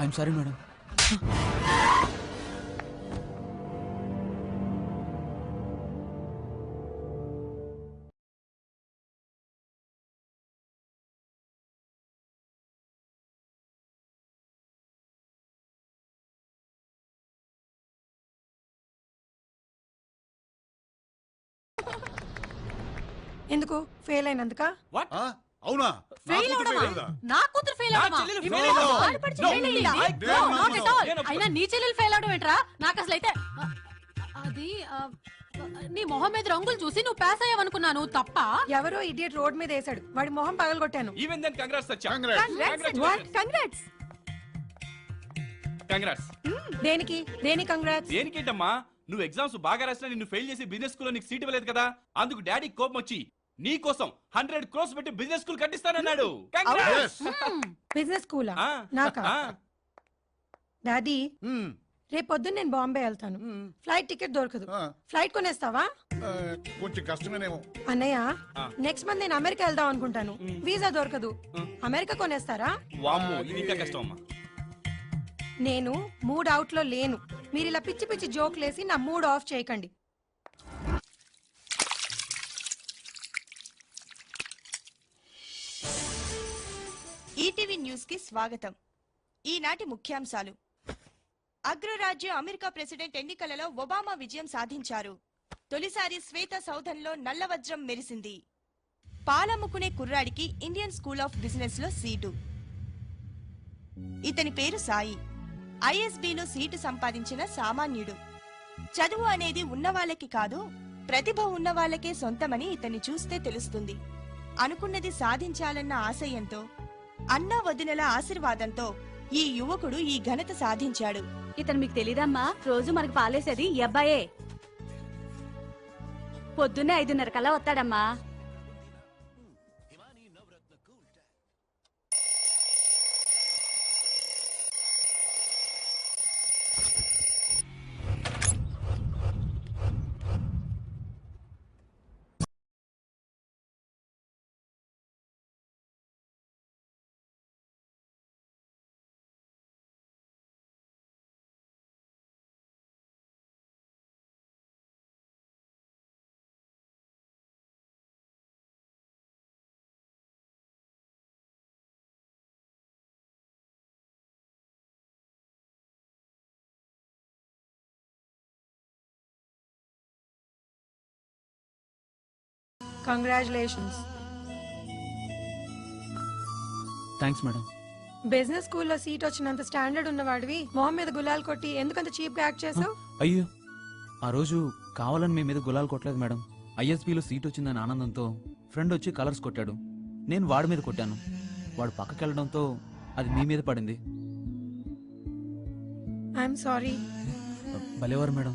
I'm sorry madam ఎందుకు? Fail అయినందుక? ఆ? అవునా? ఫెయిల్ అవడమా? నా కూతురు ఫెయిల్ అవడమా? అయినా నీ చెల్లెలు ఫెయిల్ అవడం ఏంట్రా? నాకు అసలు అయితే అది నీ మొహం మీద రంగులు చూసి నువ్వు పాస్ అయ్యావనుకున్నాను తప్ప. ఎవరో ఇడియట్ రోడ్ మీద వేసాడు వాడి మొహం పగలగొట్టాను. ఈవెన్ దెన్ కంగ్రాట్స్ సచ్చా Congrats. కంగ్రాట్స్ కంగ్రాట్స్ దేనికి? దేని కంగ్రాట్స్ దేనికేంటమ్మా? నువ్వు ఎగ్జామ్స్ బాగా రాసినా నిన్ను ఫెయిల్ చేసి బిజినెస్ స్కూల్ నీకు సీట్ ఇవ్వలేదు కదా? అందుకు డాడీ కోపం వచ్చి నీ కోసం హండ్రెడ్ క్రోస్ పెట్టి బిజినెస్ స్కూల్ కట్టిస్తానన్నాడు. Congrats! బిజినెస్ స్కూలా? ఆ, నాకా? ఆ, డాడీ మ్మ్. రేపు పొద్దున్న నేను బాంబే వెళ్తాను. ఫ్లైట్ టికెట్ దొరకదు. ఆ, ఫ్లైట్ కొనేస్తావా? ఆ, కొంచెం కష్టమేనేమో. అన్నయ్య ఆ. నెక్స్ట్ మంత్ నేను అమెరికా వెళ్దాం అనుకుంటాను. వీసా దొరకదు. అమెరికా కొనేస్తారా? వామ్మో ఇది ఇంకా కష్టం అమ్మా. నేను మూడ్ అవుట్లో లేను. మీరు ఇలా పిచ్చి పిచ్చి జోక్లేసి నా మూడ్ ఆఫ్ చేయకండి. ఈటీవీ న్యూస్కి స్వాగతం. ఈనాటి ముఖ్యాంశాలు. అగ్రరాజ్యం అమెరికా ప్రెసిడెంట్ ఎన్నికలలో ఒబామా విజయం సాధించారు. తొలిసారి శ్వేత సౌధంలో నల్లవజ్రం మెరిసింది. పాలమ్ముకునే కుర్రాడికి ఇండియన్ స్కూల్ ఆఫ్ బిజినెస్లో సీటు. ఇతని పేరు సాయి. ఐఎస్బిలో సీటు సంపాదించిన సామాన్యుడు. చదువు అనేది ఉన్నవాళ్ళకి కాదు ప్రతిభ ఉన్నవాళ్ళకే సొంతమని ఇతన్ని చూస్తే తెలుస్తుంది. అనుకున్నది సాధించాలన్న ఆశయంతో అన్నా వదినల ఆశీర్వాదంతో ఈ యువకుడు ఈ ఘనత సాధించాడు. ఇతను మీకు తెలీదమ్మా రోజు మనకు పాలేసేది ఈ అబ్బాయే. పొద్దున్నే ఐదున్నర కల్లా వస్తాడమ్మా. కంగ్రాచులేషన్స్ థ్యాంక్స్ మేడం బిజినెస్ స్కూల్లో సీట్ వచ్చినంత స్టాండర్డ్ ఉన్నవాడివి. మొహం మీద గులాల్ కొట్టి ఎందుకంత చీప్గా యాక్ట్ చేసావు? అయ్యో. ఆ రోజు కావాలని మీ మీద గులాలు కొట్టలేదు మేడం ఐఎస్పీలో సీట్ వచ్చిందని ఆనందంతో ఫ్రెండ్ వచ్చి కలర్స్ కొట్టాడు. నేను వాడి మీద కొట్టాను. వాడు పక్కకి వెళ్ళడంతో అది మీ మీద పడింది. ఐఎమ్ సారీ భలేవారు మేడం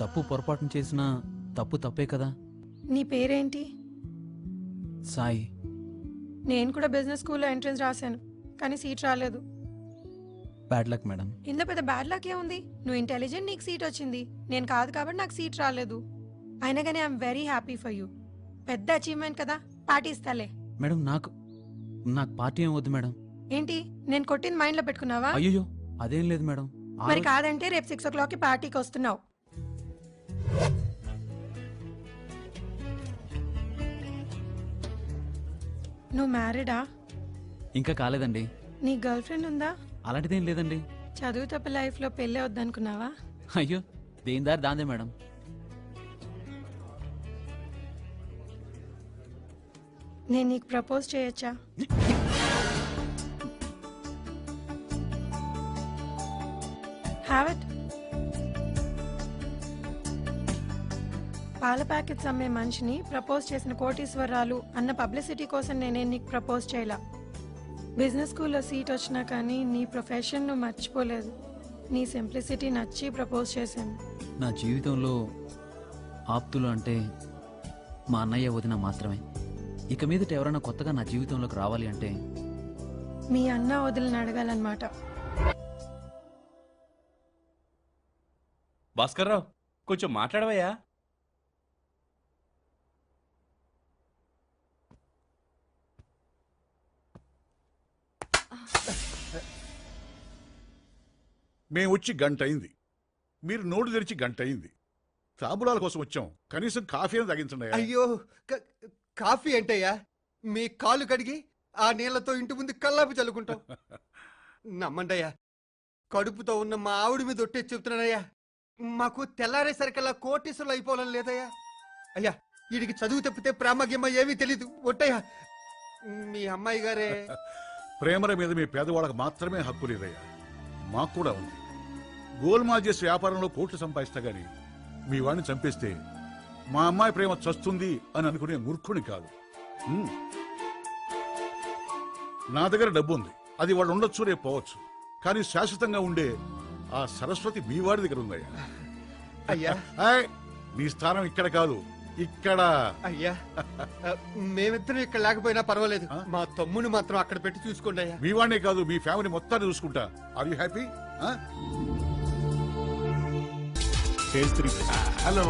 తప్పు పొరపాటును చేసినా తప్పు తప్పే కదా. నీ పేరేంటి? సాయి. నేను కూడా బిజినెస్ స్కూల్లో ఎంట్రన్స్ రాశాను కానీ సీట్ రాలేదు. బ్యాడ్ లక్ మేడం ఇందులో పెద్ద బ్యాడ్ లక్ ఏముంది? నువ్వు ఇంటెలిజెంట్ నీకు సీట్ వచ్చింది. నేను కాదు కాబట్టి నాకు సీట్ రాలేదు. అయినా కానీ I'm very happy for you పెద్ద అచీవ్మెంట్ కదా పార్టీ ఇస్తాలే మేడం నాకు నాకు పార్టీ ఏం వద్దు మేడం ఏంటి? నేను కొట్టింది మైండ్లో పెట్టుకున్నావా? అయ్యో అదేం లేదు మేడం మరి కాదంటే రేపు సిక్స్ ఓ క్లాక్కి పార్టీకి వస్తున్నావు. నువ్వు మ్యారీడా? ఇంకా కాలేదండి. నీ గర్ల్ ఫ్రెండ్ ఉందా? అలాంటిదేం లేదండి. చదువు తప్ప లైఫ్లో పెళ్ళే వద్దనుకున్నావా? అయ్యో దేని దారి దాందే మేడం. నేను నీకు ప్రపోజ్ చేయొచ్చా? హ్యావ్ ఇట్ పాల ప్యాకెట్స్ అమ్మే మనిషిని ప్రపోజ్ చేసిన కోటీశ్వరాలు అన్న పబ్లిసిటీ కోసం నేనేం నీకు ప్రపోజ్ చేయలా. బిజినెస్ స్కూల్లో సీట్ వచ్చినా కానీ నీ ప్రొఫెషన్ నువ్వు మర్చిపోలేదు. నీ సింప్లిసిటీ నచ్చి ప్రపోజ్ చేశాను. నా జీవితంలో ఆప్తులు అంటే మా అన్నయ్య వదిన మాత్రమే. ఇక మీదట ఎవరైనా కొత్తగా నా జీవితంలోకి రావాలి అంటే మీ అన్న వదిలిని అడగాలన్నమాట. భాస్కర్ రావు కొంచెం మాట్లాడవయ్యా. మేము వచ్చి గంట అయింది మీరు నోటు తెరిచి గంట అయింది తాబులాల కోసం వచ్చాం. కనీసం కాఫీ అని తగ్గించండి అయ్యో క- కాఫీ ఏంటయ్యా? మీ కాళ్ళు కడిగి ఆ నీళ్ళతో ఇంటి ముందు కల్లాపి చల్లుకుంటాం. నమ్మండయ్యా. కడుపుతో ఉన్న మా ఆవిడ మీద ఒట్టే చెప్తున్నానయ్యా మాకు తెల్లారేసరికల్లా కోటీసులు అయిపోవాలని లేదయ్యా. అయ్యా వీడికి చదువు తప్పితే ప్రేమ గిమ్మ ఏమీ తెలీదు. ఒట్టయ్యా. మీ అమ్మాయి గారే. ప్రేమల మీద మీ పేదవాళ్ళకి మాత్రమే హక్కు లేదయ్యా. మాకు కూడా ఉంది. గోల్మాల్ చేసే వ్యాపారంలో కోట్లు సంపాదిస్తా గాని మీ వాడిని చంపేస్తే మా అమ్మాయి ప్రేమ చస్తుంది అని అనుకునే మూర్ఖుని కాదు. ఉమ్. నా దగ్గర డబ్బు ఉంది. అది వాళ్ళు ఉండొచ్చు రేపు పోవచ్చు. కానీ శాశ్వతంగా ఉండే ఆ సరస్వతి మీ వాడి దగ్గర ఉందయ్యా. అయ్యా. నీ స్థానం ఇక్కడ కాదు. ఇక్కడ. అయ్యా మేమిద్దరం ఇక్కడ లేకపోయినా పర్వాలేదు? మా తమ్ముని మాత్రం అక్కడ పెట్టి చూసుకోండి అయ్యా. మీ వాడినే కాదు మీ ఫ్యామిలీ మొత్తాన్ని చూసుకుంటా. ఆర్ యూ హ్యాపీ హలో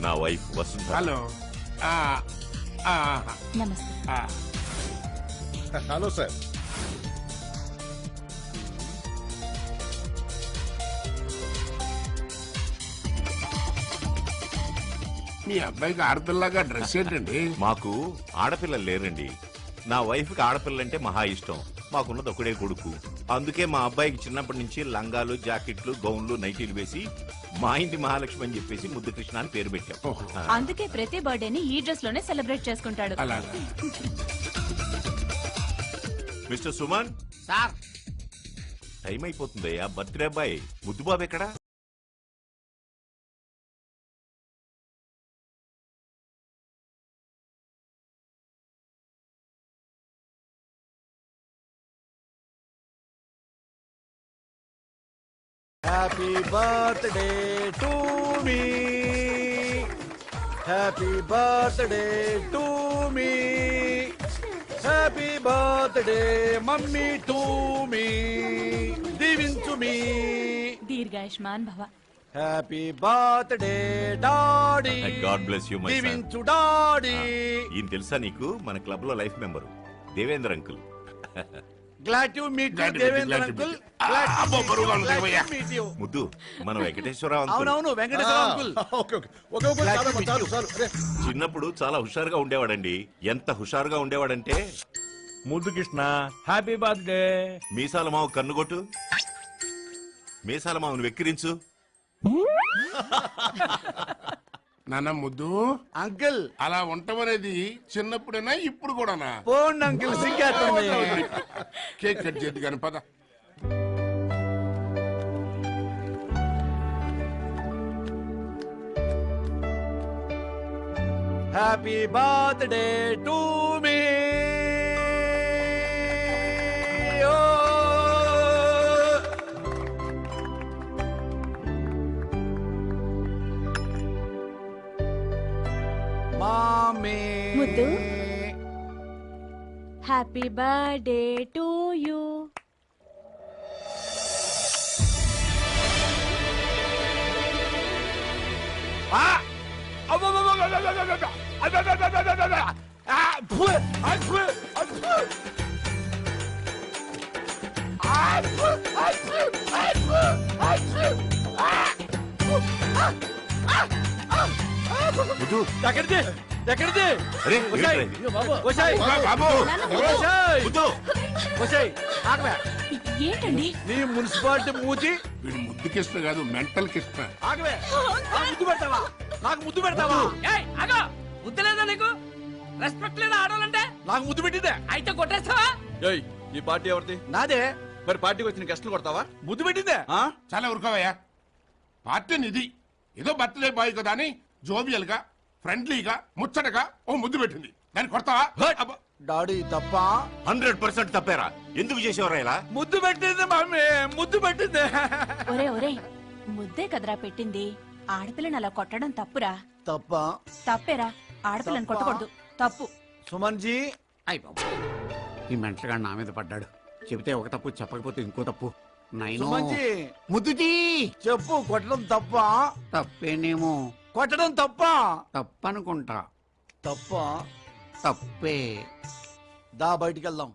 నా వైఫ్ వసుంధర. హలో ఆ, ఆ, నమస్తే. ఆ. హలో సార్ మీ అబ్బాయికి ఆడపిల్లగా డ్రెస్ ఏంటండి? మాకు ఆడపిల్లలు లేరండి. నా వైఫ్కి ఆడపిల్లంటే మహా ఇష్టం. మాకున్నది ఒకడే కొడుకు. అందుకే మా అబ్బాయికి చిన్నప్పటి నుంచి లంగాలు జాకెట్లు గౌన్లు నైటీలు వేసి మా ఇంటి మహాలక్ష్మి అని చెప్పేసి ముద్దు కృష్ణ అని పేరు పెట్టాం. అందుకే ప్రతి బర్త్డేని ఈ డ్రెస్లోనే సెలబ్రేట్ చేసుకుంటాడు. మిస్టర్ సుమన్? సార్. టైం అయిపోతుందయ్యా. బర్త్డే అబ్బాయి. ముద్దు బాబు ఎక్కడా? Happy birthday to me happy birthday to me happy birthday mummy to me దీవించు మీ. దీర్ఘాయుష్మాన్ భవ. Happy birthday daddy god bless you my దీవించు డాడీ ఈయన తెలుసా నీకు? మన క్లబ్లో life member. Devendra uncle. Glad meet Devendra uncle భయ్యా. ముద్దు మన వెంకటేశ్వరరావు అవునవును వెంకటేశ్వర అంకుల్ చిన్నప్పుడు చాలా హుషారుగా ఉండేవాడండి. ఎంత హుషారుగా ఉండేవాడంటే ముద్దు కృష్ణ హ్యాపీ బర్త్డే మీసాల మావు కన్నుగొట్టు మీసాల మావును వెక్కిరించు. నాన్న ముద్దు. అంకుల్. అలా ఉండమనేది చిన్నప్పుడేనా ఇప్పుడు కూడానా? పోండి అంకుల్ సిగ్గేస్తుంది కేక్ కట్ చేద్దు కానీ పద. Happy birthday to me mummy ముద్దు. హ్యాపీ బర్త్డే టు యూ ముద్దు ఎక్కడిది? అరే ఒసేయ్, ఏంట్రా ఇది? ఒసేయ్, బాబు. ఒసేయ్, ముద్దు ఒసేయ్, ఆగవే. ఏంటండి? నీ మున్సిపాలిటీ మూచి వీడు ముద్దు కృష్ణ కాదు మెంటల్ కృష్ణ ఆగవే. నాకు ముద్దు పెడతావా? నాకు ముద్దు పెడతావా? అగో బుద్ధి లేదా నీకు? రెస్పెక్ట్ లేదా ఆడాలంటే నాకు ముద్దు పెట్టిందే. అయితే కొట్టేస్తావా? ఏయ్ ఈ పార్టీ ఎవరిది? నాదే. మరి పార్టీకి వచ్చిన గెస్టులు కొడతావా? ముద్దు పెట్టిందే. ఆ? చాలా ఊరుకోవయ్యా పార్టీ నిధి. ఏదో బర్త్డే బాయ్ కదా అని జోబియల్గా ఫ్రెండ్లీగా ముచ్చటగా ఓ ముద్దు పెట్టింది. దాన్ని కొడతావా? అబ్బా. డాడీ తప్ప? హండ్రెడ్ పర్సెంట్ తప్పారా. ఎందుకు చేసేవారా ఇలా? ముద్దు పెట్టింది మమ్మీ ముద్దు పెట్టింది. ఒరే ఒరే ముద్దే కదరా పెట్టింది. ఆడపిల్లని అలా కొట్టడం తప్పురా. తప్ప? తప్పేరా ఆడపిల్లని? కొట్టకూడదు. తప్పు. సుమన్ జీ అయ్య బాబు ఈ మెంటగాడు నా మీద పడ్డాడు. చెబితే ఒక తప్పు చెప్పకపోతే ఇంకో తప్పు. నైను. సుమన్ జీ ముద్దుజీ! చెప్పు కొట్టడం తప్ప? తప్పేనేమో. కొట్టడం తప్ప తప్పనుకుంటా. తప్ప? తప్పే. దా బయటికి వెళ్దాం